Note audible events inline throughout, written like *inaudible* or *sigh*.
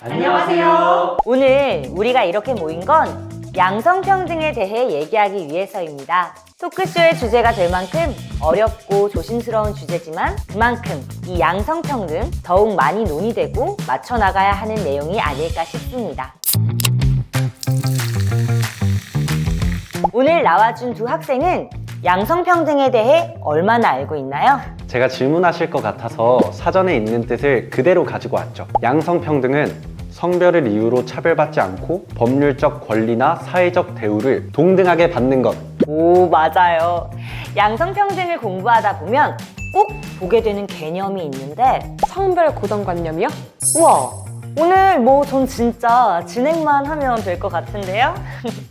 안녕하세요. 오늘 우리가 이렇게 모인 건 양성평등에 대해 얘기하기 위해서입니다. 토크쇼의 주제가 될 만큼 어렵고 조심스러운 주제지만 그만큼 이 양성평등 더욱 많이 논의되고 맞춰나가야 하는 내용이 아닐까 싶습니다. 오늘 나와준 두 학생은 양성평등에 대해 얼마나 알고 있나요? 제가 질문하실 것 같아서 사전에 있는 뜻을 그대로 가지고 왔죠. 양성평등은 성별을 이유로 차별받지 않고 법률적 권리나 사회적 대우를 동등하게 받는 것. 오, 맞아요. 양성평등을 공부하다 보면 꼭 보게 되는 개념이 있는데, 성별 고정관념이요? 우와, 오늘 뭐 전 진짜 진행만 하면 될 것 같은데요? *laughs*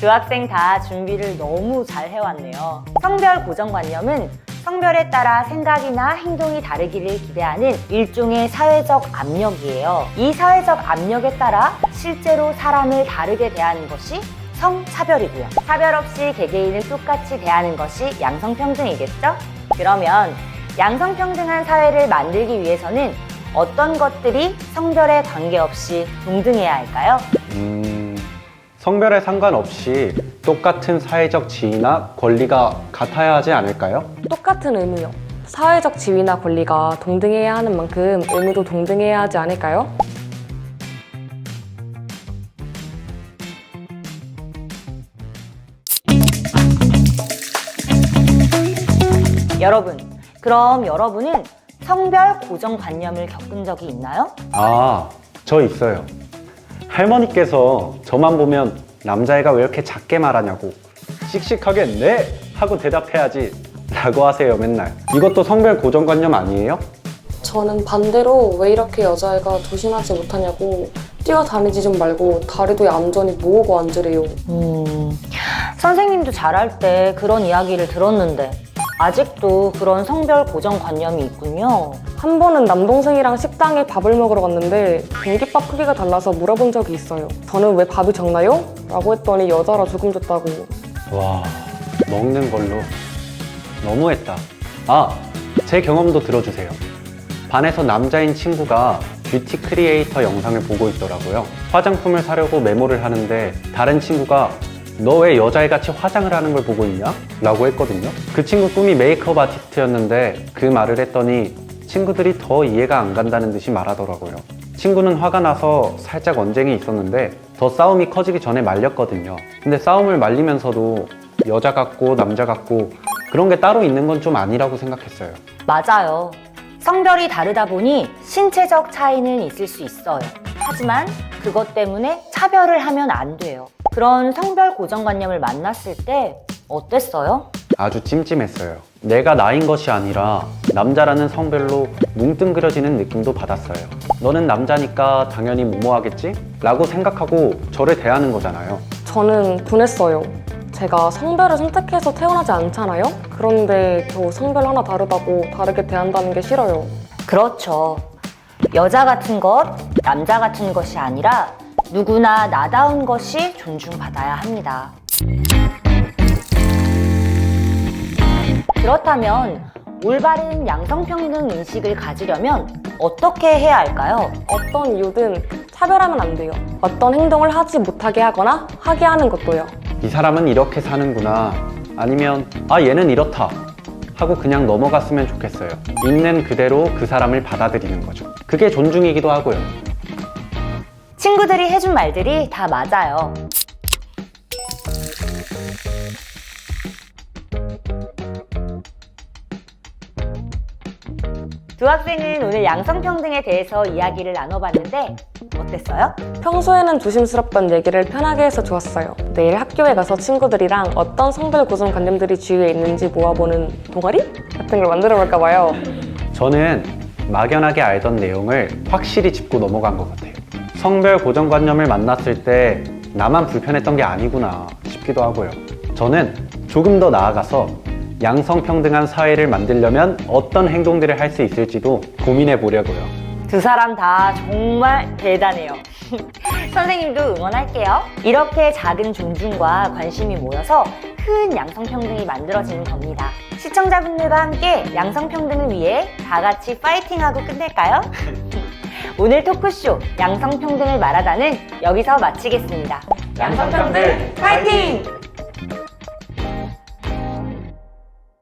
두 학생 다 준비를 너무 잘 해왔네요. 성별 고정관념은 성별에 따라 생각이나 행동이 다르기를 기대하는 일종의 사회적 압력이에요. 이 사회적 압력에 따라 실제로 사람을 다르게 대하는 것이 성차별이고요. 차별 없이 개개인을 똑같이 대하는 것이 양성평등이겠죠? 그러면 양성평등한 사회를 만들기 위해서는 어떤 것들이 성별에 관계없이 동등해야 할까요? 음, 성별에 상관없이 똑같은 사회적 지위나 권리가 같아야 하지 않을까요? 똑같은 의무요. 사회적 지위나 권리가 동등해야 하는 만큼 의무도 동등해야 하지 않을까요? 여러분, 그럼 여러분은 성별 고정관념을 겪은 적이 있나요? 아, 저 있어요. 할머니께서 저만 보면 남자애가 왜 이렇게 작게 말하냐고 씩씩하게 네 하고 대답해야지 라고 하세요 맨날 이것도 성별 고정관념 아니에요? 저는 반대로 왜 이렇게 여자애가 조심하지 못하냐고 뛰어다니지 좀 말고 다리도 얌전히 모으고 앉으래요. 음, 선생님도 잘할 때 그런 이야기를 들었는데 아직도 그런 성별 고정관념이 있군요. 한 번은 남동생이랑 식당에 밥을 먹으러 갔는데 공깃밥 크기가 달라서 물어본 적이 있어요. 저는 왜 밥이 적나요? 라고 했더니 여자라 조금 줬다고. 와 먹는 걸로 너무했다 아 제 경험도 들어주세요 반에서 남자인 친구가 뷰티 크리에이터 영상을 보고 있더라고요 화장품을 사려고 메모를 하는데 다른 친구가 너 왜 여자애같이 화장을 하는 걸 보고 있냐? 라고 했거든요 그 친구 꿈이 메이크업 아티스트였는데 그 말을 했더니 친구들이 더 이해가 안 간다는 듯이 말하더라고요 친구는 화가 나서 살짝 언쟁이 있었는데 더 싸움이 커지기 전에 말렸거든요. 근데 싸움을 말리면서도 여자 같고 남자 같고 그런 게 따로 있는 건 좀 아니라고 생각했어요. 맞아요. 성별이 다르다 보니 신체적 차이는 있을 수 있어요. 하지만 그것 때문에 차별을 하면 안 돼요. 그런 성별 고정관념을 만났을 때 어땠어요? 아주 찜찜했어요. 내가 나인 것이 아니라 남자라는 성별로 뭉뚱그려지는 느낌도 받았어요. 너는 남자니까 당연히 무모하겠지? 라고 생각하고 저를 대하는 거잖아요. 저는 분했어요. 제가 성별을 선택해서 태어나지 않잖아요? 그런데 겨우 성별 하나 다르다고 다르게 대한다는 게 싫어요. 그렇죠. 여자 같은 것, 남자 같은 것이 아니라 누구나 나다운 것이 존중받아야 합니다. 그렇다면 올바른 양성평등 인식을 가지려면 어떻게 해야 할까요? 어떤 이유든 차별하면 안 돼요. 어떤 행동을 하지 못하게 하거나 하게 하는 것도요. 이 사람은 이렇게 사는구나. 아니면, 아, 얘는 이렇다. 하고 그냥 넘어갔으면 좋겠어요. 있는 그대로 그 사람을 받아들이는 거죠. 그게 존중이기도 하고요. 친구들이 해준 말들이 다 맞아요. 두 학생은 오늘 양성평등에 대해서 이야기를 나눠봤는데 어땠어요? 평소에는 조심스럽던 얘기를 편하게 해서 좋았어요. 내일 학교에 가서 친구들이랑 어떤 성별 고정관념들이 주위에 있는지 모아보는 동아리? 같은 걸 만들어 볼까 봐요. 저는 막연하게 알던 내용을 확실히 짚고 넘어간 것 같아요. 성별 고정관념을 만났을 때 나만 불편했던 게 아니구나 싶기도 하고요. 저는 조금 더 나아가서 양성평등한 사회를 만들려면 어떤 행동들을 할 수 있을지도 고민해 보려고요. 두 사람 다 정말 대단해요. *laughs* 선생님도 응원할게요. 이렇게 작은 존중과 관심이 모여서 큰 양성평등이 만들어지는 겁니다. 시청자분들과 함께 양성평등을 위해 다 같이 파이팅하고 끝낼까요? *laughs* 오늘 토크쇼 양성평등을 말하다는 여기서 마치겠습니다. 양성평등 파이팅!